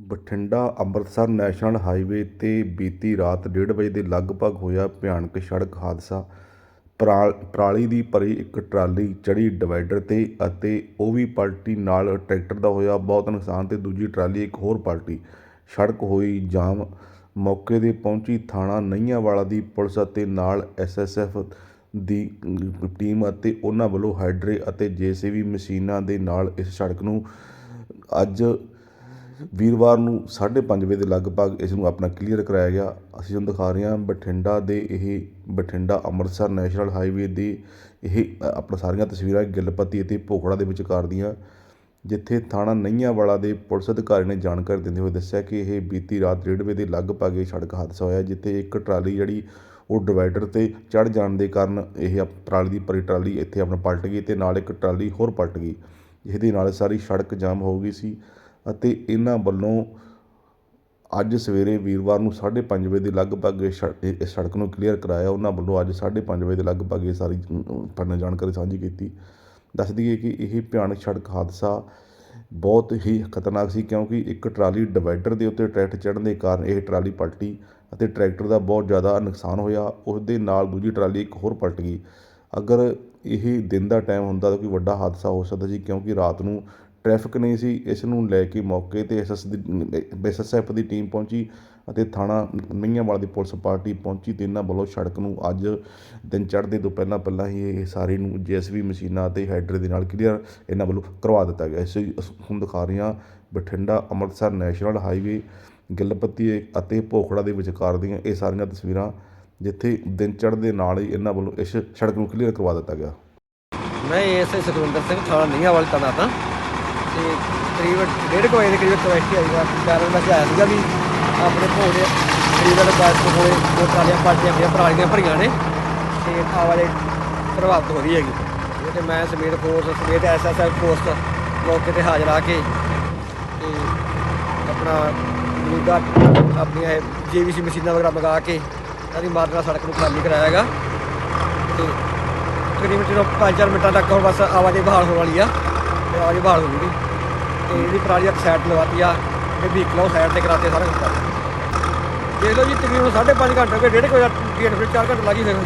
Bathinda Amritsar national highway 'ਤੇ ਬੀਤੀ ਰਾਤ ਡੇਢ ਵਜੇ ਦੇ ਲਗਭਗ ਹੋਇਆ ਭਿਆਨਕ ਸੜਕ ਹਾਦਸਾ। ਪਰਾ ਪਰਾਲੀ ਦੀ ਭਰੀ ਇੱਕ ਟਰਾਲੀ, ਚੜ੍ਹੀ ਡਿਵਾਈਡਰ 'ਤੇ ਅਤੇ ਉਹ ਵੀ ਪਲਟੀ, ਨਾਲ ਟਰੈਕਟਰ ਦਾ ਹੋਇਆ ਬਹੁਤ ਨੁਕਸਾਨ ਅਤੇ ਦੂਜੀ ਟਰਾਲੀ ਇੱਕ ਹੋਰ ਪਲਟੀ। ਸੜਕ ਹੋਈ ਜਾਮ, ਮੌਕੇ 'ਤੇ ਪਹੁੰਚੀ ਥਾਣਾ ਨਈਆਂਵਾਲਾ ਦੀ ਪੁਲਿਸ ਅਤੇ ਨਾਲ ਐਸਐਸਐਫ ਦੀ ਟੀਮ ਅਤੇ ਉਹਨਾਂ ਵੱਲੋਂ ਹਾਈਡਰੇ ਅਤੇ ਜੇਸੀਬੀ ਮਸ਼ੀਨਾਂ ਦੇ ਨਾਲ ਇਸ ਸੜਕ ਨੂੰ ਅੱਜ ਵੀਰਵਾਰ ਨੂੰ 5:30 ਵਜੇ ਦੇ ਲਗਭਗ ਇਸ ਨੂੰ ਆਪਣਾ ਕਲੀਅਰ ਕਰਾਇਆ ਗਿਆ। ਅਸੀਂ ਤੁਹਾਨੂੰ ਦਿਖਾ ਰਹੇ ਹਾਂ ਬਠਿੰਡਾ ਦੇ ਇਹ ਬਠਿੰਡਾ ਅੰਮ੍ਰਿਤਸਰ ਨੈਸ਼ਨਲ ਹਾਈਵੇ ਦੀ ਇਹ ਆਪਣਾ ਸਾਰੀਆਂ ਤਸਵੀਰਾਂ ਗਿੱਲਪਤੀ ਅਤੇ ਭੋਖੜਾ ਦੇ ਵਿਚਕਾਰ ਦੀਆਂ, ਜਿੱਥੇ ਥਾਣਾ ਨਈਆਂਵਾਲਾ ਦੇ ਪੁਲਿਸ ਅਧਿਕਾਰੀ ਨੇ ਜਾਣਕਾਰੀ ਦਿੰਦੇ ਹੋਏ ਦੱਸਿਆ ਕਿ ਇਹ ਬੀਤੀ ਰਾਤ ਡੇਢ ਵਜੇ ਦੇ ਲਗਭਗ ਇਹ ਸੜਕ ਹਾਦਸਾ ਹੋਇਆ, ਜਿੱਥੇ ਇੱਕ ਟਰਾਲੀ ਜਿਹੜੀ ਉਹ ਡਿਵਾਈਡਰ ਤੇ ਚੜ ਜਾਣ ਦੇ ਕਾਰਨ ਇਹ ਟਰਾਲੀ ਦੀ ਭਰੀ ਟਰਾਲੀ ਇੱਥੇ ਆਪਣਾ ਪਲਟ ਗਈ ਤੇ ਨਾਲ ਇੱਕ ਟਰਾਲੀ ਹੋਰ ਪਲਟ ਗਈ, ਜਿਹਦੇ ਨਾਲ ਸਾਰੀ ਸੜਕ ਜਾਮ ਹੋ ਗਈ ਸੀ। ਅਤੇ ਇਹਨਾਂ ਵੱਲੋਂ ਅੱਜ ਸਵੇਰੇ ਵੀਰਵਾਰ ਨੂੰ 5:30 ਵਜੇ ਦੇ ਲਗਭਗ ਇਹ ਸੜ- ਇਸ ਸੜਕ ਨੂੰ ਕਲੀਅਰ ਕਰਾਇਆ। ਉਹਨਾਂ ਵੱਲੋਂ ਅੱਜ 5:30 ਵਜੇ ਦੇ ਲਗਭਗ ਇਹ ਸਾਰੀ ਪੜਨ ਜਾਣਕਾਰੀ ਸਾਂਝੀ ਕੀਤੀ। ਦੱਸ ਦਈਏ ਕਿ ਇਹ ਭਿਆਨਕ ਸੜਕ ਹਾਦਸਾ ਬਹੁਤ ਹੀ ਖਤਰਨਾਕ ਸੀ ਕਿਉਂਕਿ ਇੱਕ ਟਰਾਲੀ ਡਿਵਾਈਡਰ ਦੇ ਉੱਤੇ ਟਰੈਕਟਰ ਚੜ੍ਹਨ ਦੇ ਕਾਰਨ ਇਹ ਟਰਾਲੀ ਪਲਟੀ ਅਤੇ ਟਰੈਕਟਰ ਦਾ ਬਹੁਤ ਜ਼ਿਆਦਾ ਨੁਕਸਾਨ ਹੋਇਆ। ਉਸ ਦੇ ਨਾਲ ਦੂਜੀ ਟਰਾਲੀ ਇੱਕ ਹੋਰ ਪਲਟ ਗਈ। ਅਗਰ ਇਹ ਦਿਨ ਦਾ ਟਾਈਮ ਹੁੰਦਾ ਤਾਂ ਕੋਈ ਵੱਡਾ ਹਾਦਸਾ ਹੋ ਸਕਦਾ ਸੀ ਕਿਉਂਕਿ ਰਾਤ ਨੂੰ ਟਰੈਫਿਕ ਨਹੀਂ ਸੀ, ਇਸ ਨੂੰ ਲੈ ਕੇ ਮੌਕੇ ਤੇ ਐਸਐਸ ਦੀ ਐਸਐਸਐਫ ਦੀ ਟੀਮ ਪਹੁੰਚੀ ਅਤੇ ਥਾਣਾ ਮਈਆਂਵਾਲਾ ਦੀ ਪੁਲਿਸ ਪਾਰਟੀ ਪਹੁੰਚੀ ਅਤੇ ਇਹਨਾਂ ਵੱਲੋਂ ਸੜਕ ਨੂੰ ਅੱਜ ਦਿਨ ਚੜ੍ਹਦੇ ਤੋਂ ਪਹਿਲਾਂ ਪਹਿਲਾਂ ਹੀ ਇਹ ਸਾਰੀ ਨੂੰ ਜੀਐਸਬੀ ਮਸ਼ੀਨਾਂ ਅਤੇ ਹਾਈਡਰ ਦੇ ਨਾਲ ਕਲੀਅਰ ਇਹਨਾਂ ਵੱਲੋਂ ਕਰਵਾ ਦਿੱਤਾ ਗਿਆ। ਇਸ ਹੁਣ ਦਿਖਾ ਰਹੇ ਹਾਂ ਬਠਿੰਡਾ, ਅੰਮ੍ਰਿਤਸਰ, ਨੈਸ਼ਨਲ ਹਾਈਵੇ, ਗਿੱਲਪੱਤੀ ਅਤੇ ਭੋਖੜਾ ਦੇ ਵਿਚਕਾਰ ਦੀਆਂ ਇਹ ਸਾਰੀਆਂ ਤਸਵੀਰਾਂ ਜਿੱਥੇ ਦਿਨ ਚੜ੍ਹਦੇ ਨਾਲ ਹੀ ਇਹਨਾਂ ਵੱਲੋਂ ਇਸ ਸੜਕ ਨੂੰ ਕਲੀਅਰ ਕਰਵਾ ਦਿੱਤਾ ਗਿਆ। ਮੈਂ ਐਸਏ ਸੁਖਵਿੰਦਰ ਸਿੰਘ, ਥਾਣਾ ਨੀਹਾਂ ਵਾਲੀ ਤਨਾ ਤਾਂ ਤੇ ਕਰੀਬ ਡੇਢ ਕੁ ਵਜੇ ਦੇ ਕਰੀਬ ਕਵੈਸਟੀ ਆਈ ਵਾ ਕਾਰਨ ਮੈਂ ਆਇਆ ਸੀਗਾ ਵੀ ਆਪਣੇ ਭੋੜੇ ਕਰੀਬਨ ਬਾਅਦ ਕੋਲੇ ਦੋ ਟਰਾਲੀਆਂ ਪਾਰਟੀਆਂ ਦੀਆਂ ਪਰਾਲੀਆਂ ਭਰੀਆਂ ਨੇ, ਤੇ ਆਵਾਲੇ ਪ੍ਰਭਾਵਿਤ ਹੋ ਰਹੀ ਹੈਗੀ। ਇਹ ਤੇ ਮੈਂ ਸਮੇਤ ਫੋਰਸ ਸਮੇਤ ਐਸਐਸਐਫ ਫੋਰਸ ਮੌਕੇ ਤੇ ਹਾਜ਼ਰ ਆ ਕੇ ਤੇ ਆਪਣਾ ਮੌਜੂਦਾ ਆਪਣੀਆਂ ਜੀਵੀਸੀ ਮਸ਼ੀਨਾਂ ਵਗੈਰਾ ਮੰਗਾ ਕੇ ਇਹਦੀ ਮਦਦ ਨਾਲ ਸੜਕ ਨੂੰ ਖਾਲੀ ਕਰਾਇਆ ਹੈਗਾ। ਤੇ ਤਕਰੀਬਨ ਜਦੋਂ 5-4 ਮਿੰਟਾਂ ਤੱਕ ਹੁਣ ਬਸ ਆਵਾਜਾਈ ਬਹਾਲ ਹੋਣ ਵਾਲੀ ਆ। ਤੇ ਆਵਾਜਾਈ ਬਹਾਲ ਹੋ ਜੂਗੀ ਤੇ ਇਹਦੀ ਪਰਾਲੀ ਇੱਕ ਸਾਈਡ ਲਵਾਤੀ ਆ, ਤੇ ਵਹੀਕਲ ਉਹ ਸਾਈਡ ਤੇ ਕਰਾਤੇ ਸਾਰਾ। ਕੁਝ ਦੇਖ ਲਓ ਜੀ, ਤਕਰੀਬਨ 5.5 ਘੰਟੇ ਹੋ ਗਏ, ਡੇਢ ਕੁ ਵਜੇ ਗੇਟ ਫਿਰ 4 ਘੰਟੇ ਲੱਗੀ ਫਿਰ।